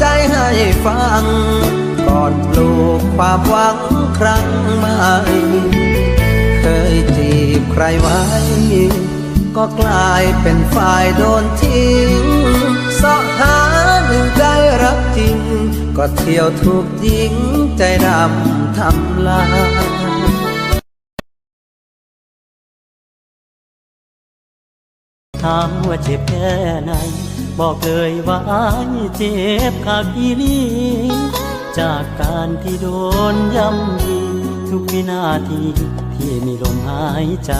ใจให้ฟัง ก่อนปลูกความหวังครั้งใหม่ เคยจีบใครไว้ ก็กลายเป็นฝ่ายโดนทิ้งสาะหาหนึ่งใจรักจริง ก็เที่ยวถูกยิงใจดำทำลายถามว่าเจ็บแค่ไหน บอกเลยว่าอายเจ็บขาดอีลีจากการที่โดนย่ำยีทุกวินาทีที่มีลมหายใจ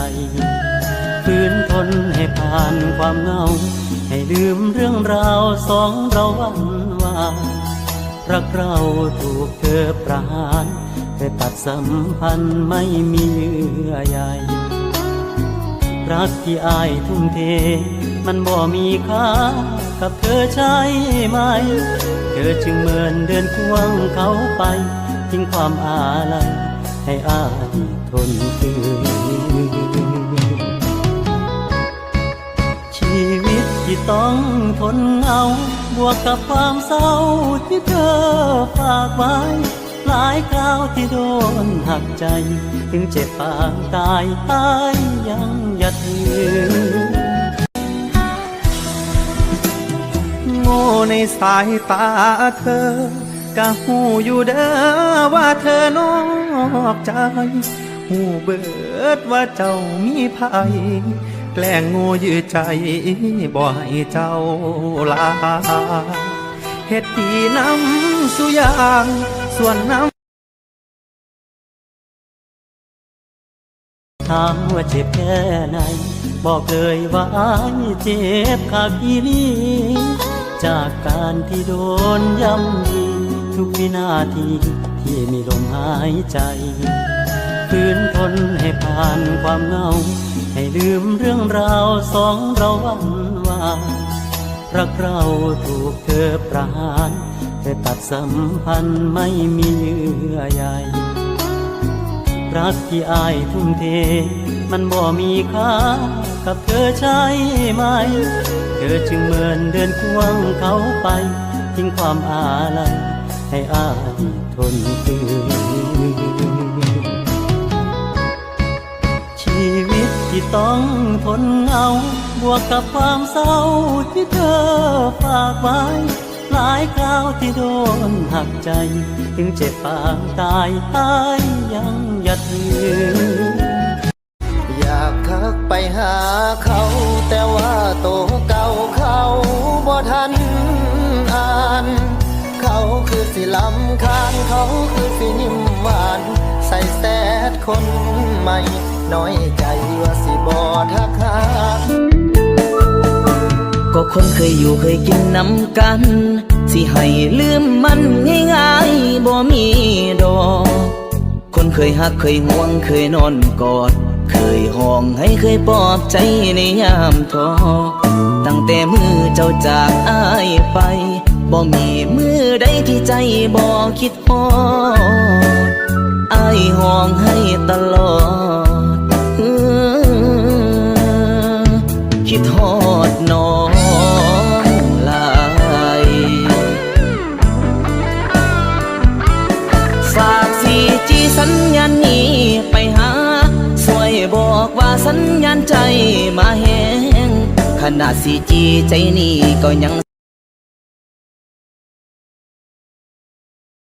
ฝืนทนให้ผ่านความเหงา ให้ลืมเรื่องราวสองเราวันวานรักเราถูกเธอประหารแต่ตัดสัมพันธ์ไม่มีเยื่อใย รักที่อายทุ่มเท มันบ่มีค่ากับเธอใช่ไหม เธอจึงเหมือนเดินควงเขาไปทิ้งความอาลัยให้อายทนคืนชีวิตที่ต้องทนเอาบวกกับความเศร้าที่เธอฝากไว้ หลายคราวที่โดนหักใจ ถึงเจ็บปางตายตายยังาถือโง่ในสายตาเธอก็หูอยู่เด้อว่าเธอนอกใจ หูเบิดว่าเจ้ามีภัยแกล้งโง่ยืดใจบ่ให้เจ้าลาเฮ็ดดีน้ำสุยางส่วนน้ำ ถามว่าเจ็บแค่ไหน บอกเลยว่าอายเจ็บขาดอีลีจากการที่โดนย่ำยีทุกวินาทีที่มีลมหายใจฝืนทนให้ผ่านความเหงา ให้ลืมเรื่องราวสองเราวันวานรักเราถูกเธอประหารแต่ตัดสัมพันธ์ไม่มีเยื่อใย รักที่อายทุ่มเท มันบ่มีค่ากับเธอใช่ไหม เธอจึงเหมือนเดินควงเขาไป ทิ้งความอาลัยให้อายทนคืนชีวิตที่ต้องทนเอา บวกกับความเศร้าที่เธอฝากไว้ ลายคราวที่โดนหักใจ ถึงเจ็บปางตายตายยังอย่าถืออยากทักไปหาเขา แต่ว่าโตเก่าเขาบ่ทันอ่าน เขาคือสิลำคาญเขาคือสินิ่มหวาน ใส่แซดคนใหม่ น้อยใจว่าสิบ่ทักหาก็คนเคยอยู่เคยกินน้ำกัน สิให้ลืมมันง่ายๆบ่มีดอก คนเคยหักเคยห่วงเคยนอนกอด เคยห้องให้เคยปลอบใจในยามท้อตั้งแต่มือเจ้าจากอ้ายไป บ่มีมือใดที่ใจบ่คิดฮอดอ้ายห้องให้ตลอดคิดฮอดนอง สัญญาณนี้ไปหาสวยบอกว่าสัญญาณใจมาแหงขนาดสีจีใจนี้ก็ยัง